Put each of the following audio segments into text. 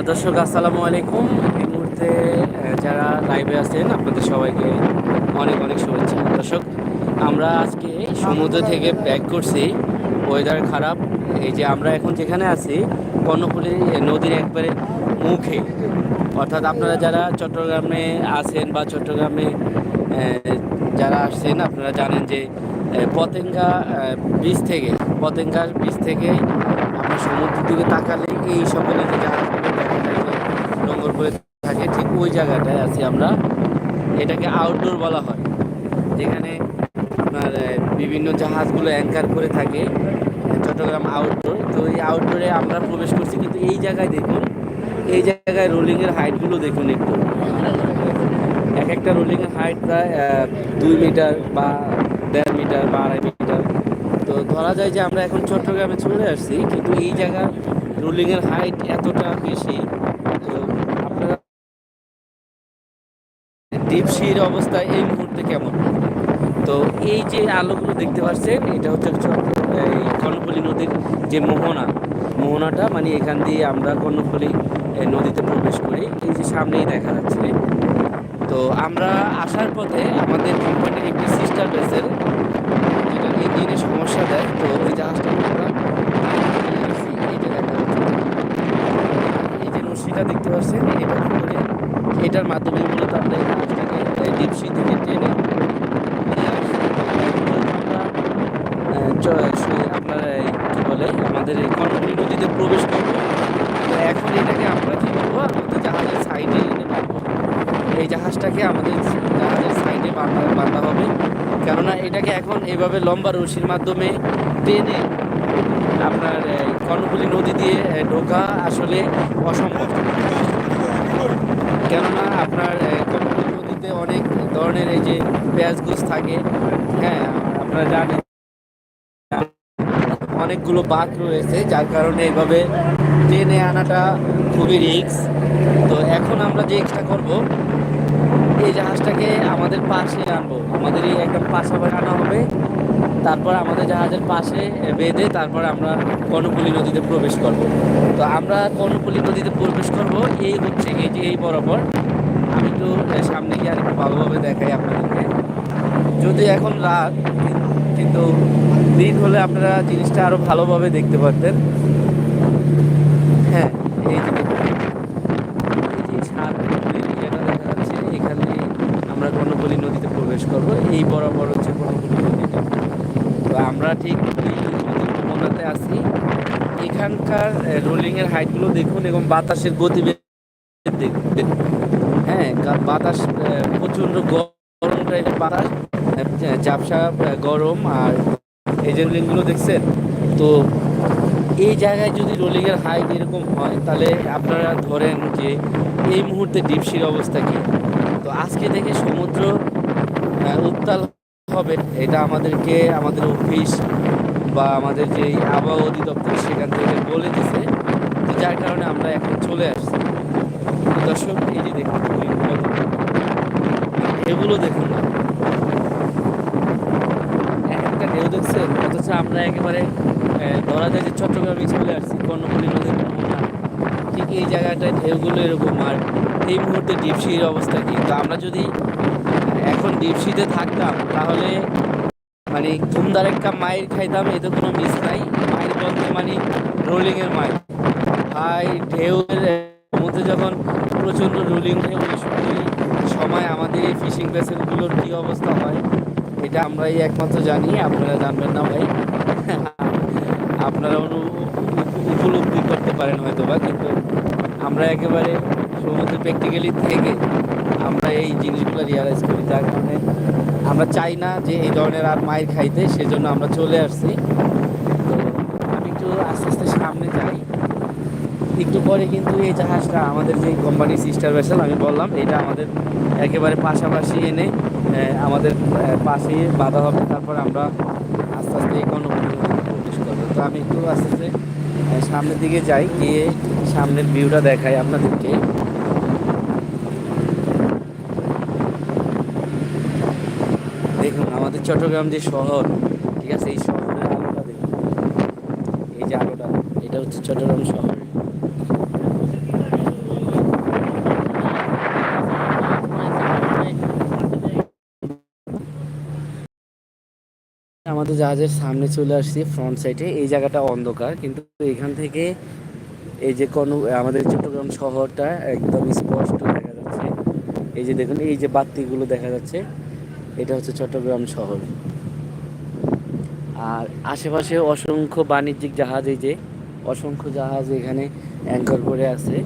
দর্শক, আসসালামু আলাইকুম। এই মুহূর্তে যারা লাইভে আছেন, আপনাদের সবাইকে অনেক অনেক শুভেচ্ছা। দর্শক, আমরা আজকে সমুদ্র থেকে ব্যাক করছি। ওয়েদার খারাপ। এই যে আমরা এখন যেখানে আছি, কর্ণফুলী নদীর একবারে মুখে। অর্থাৎ আপনারা যারা চট্টগ্রামে আছেন বা চট্টগ্রামে যারা আসছেন, আপনারা জানেন যে পতেঙ্গা বীজ থেকে, পতেঙ্গার বীজ থেকে আপনার সমুদ্রের দিকে তাকালে এই সকলে যে জাহাজগুলো দেখা যায় করে থাকে, ঠিক ওই জায়গাটায় আছি আমরা। এটাকে আউটডোর বলা হয়। যেখানে আপনার বিভিন্ন জাহাজগুলো অ্যাঙ্কার করে থাকে চট্টগ্রাম আউটডোর তো এই আউটডোরে আমরা প্রবেশ করছি, কিন্তু এই জায়গায় দেখুন, এই জায়গায় রোলিংয়ের হাইটগুলো দেখুন একটু। এক একটা রোলিংয়ের হাইট প্রায় দুই মিটার বা দেড় মিটার বা আড়াই মিটার তো ধরা যায় যে আমরা এখন চট্টগ্রামে চলে আসছি, কিন্তু এই জায়গার রোলিংয়ের হাইট এতটা বেশি। তো ডিপসির অবস্থা এই মুহূর্তে কেমন? তো এই যে আলোগুলো দেখতে পাচ্ছেন, এটা হচ্ছে এই কর্ণফুলী নদীর যে মোহনা। মোহনাটা মানে এখান দিয়ে আমরা কর্ণফুলী নদীতে প্রবেশ করি। এই যে সামনেই দেখা যাচ্ছে। তো আমরা আসার পথে আমাদের কোম্পানির একটি সিস্টার ভেসেল যেটা ইঞ্জিনের সমস্যা দেয়। তো ওই জাহাজটা আমরা এই যে দেখা দেখতে পাচ্ছেন, এটা করে এটার মাধ্যমে মূলত আমরা এই জাহাজটাকে ডিপসি থেকে টেনে আপনার কি বলে, আমাদের এই কর্ণফুলী নদীতে প্রবেশ করব। এখন এটাকে আমরা কি করব? আমাদের জাহাজের সাইডে এনে এই জাহাজটাকে আমাদের জাহাজের সাইডে বাঁধা বাঁধা হবে। কেননা এটাকে এখন এইভাবে লম্বা রশির মাধ্যমে টেনে আপনার কর্ণফুলী নদী দিয়ে ঢোকা আসলে অসম্ভব। কেননা আপনার কর্ণফুলী নদীতে অনেক ধরনের এই যে পেঁয়াজ গোছ থাকে হ্যাঁ আপনারা জানেন অনেকগুলো বাঁধ রয়েছে, যার কারণে এইভাবে টেনে আনাটা খুবই রিস্ক। তো এখন আমরা যে এক্সট্রা করব এই জাহাজটাকে আমাদের পাশে আনব। আমাদের এই একদম পাশাপাশি আনা হবে। তারপর আমাদের জাহাজের পাশে বেঁধে তারপর আমরা কর্ণফুলী নদীতে প্রবেশ করব। তো আমরা কর্ণফুলী নদীতে প্রবেশ করব। এই হচ্ছে এই যে এই বরাবর। আমি একটু সামনে গিয়ে আর একটু ভালোভাবে দেখাই আপনাদেরকে। যদি এখন রাত, কিন্তু দিন হলে আপনারা জিনিসটা আরও ভালোভাবে দেখতে পারতেন। হ্যাঁ এই যে সাত নদীর ইয়েটা দেখা যাচ্ছে এখানে আমরা কর্ণফুলী নদীতে প্রবেশ করব এই বরাবর হচ্ছে নদীটা তো আমরা ঠিক নদীর আছি। এখানকার রোলিং এর হাইটগুলো দেখুন এবং বাতাসের গতিবেগ দেখুন দেখুন। হ্যাঁ বাতাস প্রচণ্ড গরম টাইপের বাতাস ঝাপসা গরম আর এই যে রোলিংগুলো দেখছেন? তো এই জায়গায় যদি রোলিংয়ের হাইট এরকম হয়, তাহলে আপনারা ধরেন যে এই মুহূর্তে ডিপসির অবস্থা কি? তো আজকে থেকে সমুদ্র উত্তাল হবে, এটা আমাদেরকে, আমাদের অফিস বা আমাদের যে আবহাওয়া অধিদপ্তর সেখান থেকে বলে দিছে যার কারণে আমরা এখন চলে আসছি। দর্শক, এই যে দেখুন। এগুলো দেখুন। না একটা ঢেউ দেখছেন অথচ আমরা একেবারে ধরা যায় যে চট্টগ্রামে চলে আসছি, কর্ণফুলী নদীর ঠিক এই জায়গাটায় ঢেউগুলো এরকম, আর এই মুহূর্তে ডিপসির অবস্থা কিন্তু আমরা যদি এখন ডিপসিতে থাকতাম, তাহলে মানে ধুমধার একটা মায়ের খাইতাম, এতে কোনো মিস নাই। মায়ের বলতে মানে রোলিংয়ের মায়ের ভাই, ঢেউয়ের মধ্যে যখন প্রচণ্ড রোলিং হয় সময় আমাদের এই ফিশিং ভেসেলগুলোর কী অবস্থা হয়, এটা আমরাই একমাত্র জানি, আপনারা জানবেন না ভাই। আপনারা অনু, উপলব্ধি করতে পারেন হয়তো বা কিন্তু আমরা একেবারে সমুদ্রে প্র্যাকটিক্যালি থেকে আমরা এই জিনিসগুলো রিয়ালাইজ করি, যার কারণে আমরা চাই না যে এই ধরনের আর মায়ের খাইতে, সেজন্য আমরা চলে আসছি। তো আমি একটু আস্তে আস্তে সামনে যাই। একটু পরে কিন্তু এই জাহাজটা আমাদের যে কোম্পানি সিস্টার ভেসেল আমি বললাম, এটা আমাদের একেবারে পাশাপাশি এনে আমাদের পাশে বাঁধা হবে, তারপর আমরা আস্তে আস্তে এই প্রবেশ করব। তো আমি একটু আস্তে আস্তে সামনের দিকে যাই, গিয়ে সামনের ভিউটা দেখাই আপনাদেরকে। দেখুন, আমাদের চট্টগ্রাম যে শহর, ঠিক আছে, এই শহরের আলোটা দেখুন। এই যে আলোটা, এটা হচ্ছে চট্টগ্রাম শহর। আমাদের জাহাজের সামনে চলে আসছি ফ্রন্ট সাইডে এই জায়গাটা অন্ধকার, কিন্তু এখান থেকে এই যে কোনো, আমাদের চট্টগ্রাম শহরটা একদম স্পষ্ট দেখা যাচ্ছে। এই যে দেখুন, এই যে বাতিগুলো দেখা যাচ্ছে। এটা হচ্ছে চট্টগ্রাম শহর। আর আশেপাশে অসংখ্য বাণিজ্যিক জাহাজ এই যে, অসংখ্য জাহাজ এখানে অ্যাঙ্কর করে আছে।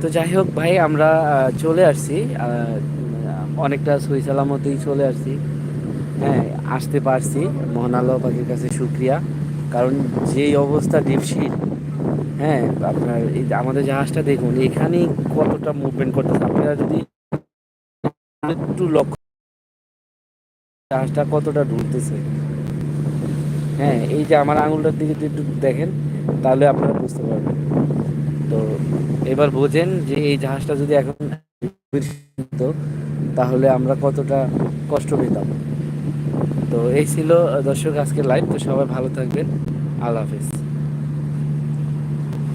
তো যাই হোক ভাই, আমরা চলে আসছি। অনেকটা সই সালামতেই চলে আসছি। হ্যাঁ আসতে পারছি। মহান আল্লাহ পাখির কাছে শুক্রিয়া। কারণ যেই অবস্থা ডিপসির হ্যাঁ আপনার এই আমাদের জাহাজটা দেখুন এখানেই কতটা মুভমেন্ট করতেছে? আপনারা যদি একটু লক্ষ্য জাহাজটা কতটা ঢুলতেছে? হ্যাঁ এই যে আমার আঙুলটার দিকে যদি একটু দেখেন, তাহলে আপনারা বুঝতে পারবেন। তো এবার বোঝেন যে এই জাহাজটা যদি এখন তাহলে আমরা কতটা কষ্ট পেতাম। তো এই ছিল দর্শক আজকের লাইভ তো সবাই ভালো থাকবেন। আল্লাহ হাফিজ।